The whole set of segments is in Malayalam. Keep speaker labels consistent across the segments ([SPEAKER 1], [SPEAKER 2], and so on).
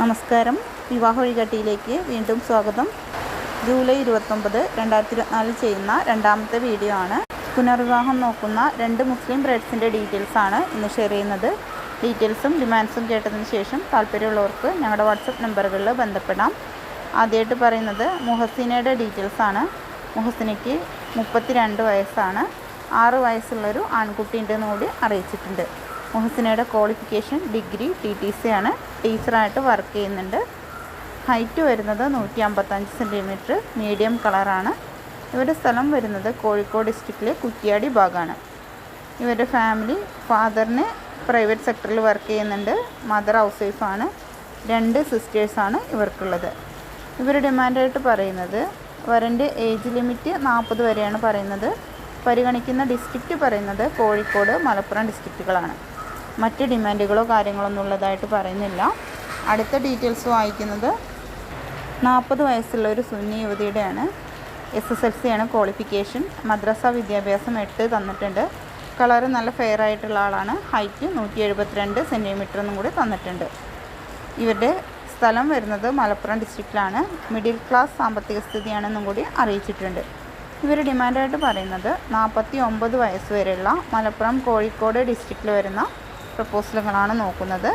[SPEAKER 1] നമസ്കാരം. വിവാഹ വഴികാട്ടിയിലേക്ക് വീണ്ടും സ്വാഗതം. ജൂലൈ ഇരുപത്തൊമ്പത് രണ്ടായിരത്തി ഇരുപത്തിനാലിൽ ചെയ്യുന്ന രണ്ടാമത്തെ വീഡിയോ ആണ്. പുനർവിവാഹം നോക്കുന്ന രണ്ട് മുസ്ലിം ബ്രൈഡ്സിന്റെ ഡീറ്റെയിൽസാണ് ഇന്ന് ഷെയർ ചെയ്യുന്നത്. ഡീറ്റെയിൽസും ഡിമാൻഡ്സും കേട്ടതിന് ശേഷം താല്പര്യമുള്ളവർക്ക് ഞങ്ങളുടെ വാട്സപ്പ് നമ്പറുകളിൽ ബന്ധപ്പെടാം. ആദ്യമായിട്ട് പറയുന്നത് മുഹസിനയുടെ ഡീറ്റെയിൽസാണ് മുഹസിനയ്ക്ക് മുപ്പത്തി വയസ്സാണ്. ആറ് വയസ്സുള്ളൊരു ആൺകുട്ടിന്റെ കൂടി അറിയിച്ചിട്ടുണ്ട്. മുഹസിനയുടെ qualification degree T T C ആണ്. ടീച്ചറായിട്ട് വർക്ക് ചെയ്യുന്നുണ്ട്. ഹൈറ്റ് വരുന്നത് നൂറ്റി അമ്പത്തഞ്ച് സെന്റിമീറ്റർ മീഡിയം കളറാണ്. ഇവരുടെ സ്ഥലം വരുന്നത് കോഴിക്കോട് ഡിസ്ട്രിക്റ്റിലെ കുറ്റിയാടി ഭാഗമാണ് ഇവരുടെ ഫാമിലി ഫാദറിന് പ്രൈവറ്റ് സെക്ടറിൽ വർക്ക് ചെയ്യുന്നുണ്ട്. മദർ ഹൗസ് വൈഫാണ് രണ്ട് സിസ്റ്റേഴ്സാണ് ഇവർക്കുള്ളത്. ഇവർ ഡിമാൻഡായിട്ട് പറയുന്നത് വരന്റെ ഏജ് ലിമിറ്റ് നാൽപ്പത് വരെയാണ് പറയുന്നത്. പരിഗണിക്കുന്ന ഡിസ്ട്രിക്റ്റ് പറയുന്നത് കോഴിക്കോട് മലപ്പുറം ഡിസ്ട്രിക്റ്റുകളാണ്. മറ്റ് ഡിമാൻഡുകളോ കാര്യങ്ങളോ ഒന്നുള്ളതായിട്ട് പറയുന്നില്ല. അടുത്ത ഡീറ്റെയിൽസ് വായിക്കുന്നത് നാൽപ്പത് വയസ്സുള്ള ഒരു സുന്നി യുവതിയുടെയാണ്. എസ് എസ് എൽ സി ആണ് ക്വാളിഫിക്കേഷൻ. മദ്രസ വിദ്യാഭ്യാസം എട്ട് തന്നിട്ടുണ്ട്. കളറ് നല്ല ഫെയർ ആയിട്ടുള്ള ആളാണ്. ഹൈറ്റ് നൂറ്റി എഴുപത്തിരണ്ട് സെന്റിമീറ്റർ എന്നും കൂടി തന്നിട്ടുണ്ട്. ഇവരുടെ സ്ഥലം വരുന്നത് മലപ്പുറം ഡിസ്ട്രിക്റ്റിലാണ് മിഡിൽ ക്ലാസ് സാമ്പത്തിക സ്ഥിതിയാണെന്നും കൂടി അറിയിച്ചിട്ടുണ്ട്. ഇവർ ഡിമാൻഡായിട്ട് പറയുന്നത് നാൽപ്പത്തി ഒമ്പത് വയസ്സ് വരെയുള്ള മലപ്പുറം കോഴിക്കോട് ഡിസ്ട്രിക്റ്റിൽ വരുന്ന പ്രപ്പോസലുകളാണ് നോക്കുന്നത്.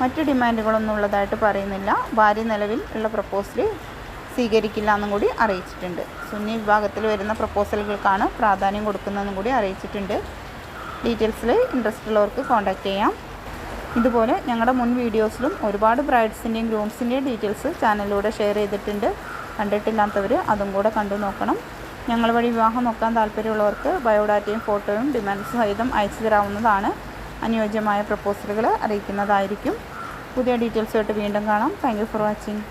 [SPEAKER 1] മറ്റ് ഡിമാൻഡുകളൊന്നും ഉള്ളതായിട്ട് പറയുന്നില്ല. ഭാര്യ നിലവിൽ ഉള്ള പ്രപ്പോസൽ സ്വീകരിക്കില്ല എന്നും കൂടി അറിയിച്ചിട്ടുണ്ട്. സുന്നി വിഭാഗത്തിൽ വരുന്ന പ്രപ്പോസലുകൾക്കാണ് പ്രാധാന്യം കൊടുക്കുന്നതെന്നും കൂടി അറിയിച്ചിട്ടുണ്ട്. ഡീറ്റെയിൽസിൽ ഇൻട്രസ്റ്റ് ഉള്ളവർക്ക് കോൺടാക്റ്റ് ചെയ്യാം. ഇതുപോലെ ഞങ്ങളുടെ മുൻ വീഡിയോസിലും ഒരുപാട് ബ്രൈഡ്സിന്റെയും ഗ്രൂംസിന്റെയും ഡീറ്റെയിൽസ് ചാനലിലൂടെ ഷെയർ ചെയ്തിട്ടുണ്ട്. കണ്ടിട്ടില്ലാത്തവർ അതും കൂടെ കണ്ടു നോക്കണം. ഞങ്ങൾ വഴി വിവാഹം നോക്കാൻ താല്പര്യമുള്ളവർക്ക് ബയോഡാറ്റയും ഫോട്ടോയും ഡിമാൻഡ് സഹിതം അയച്ചു തരാവുന്നതാണ്. അനുയോജ്യമായ പ്രപ്പോസലുകൾ അറിയിക്കുന്നതായിരിക്കും. പുതിയ ഡീറ്റെയിൽസുമായിട്ട് വീണ്ടും കാണാം. Thank for watching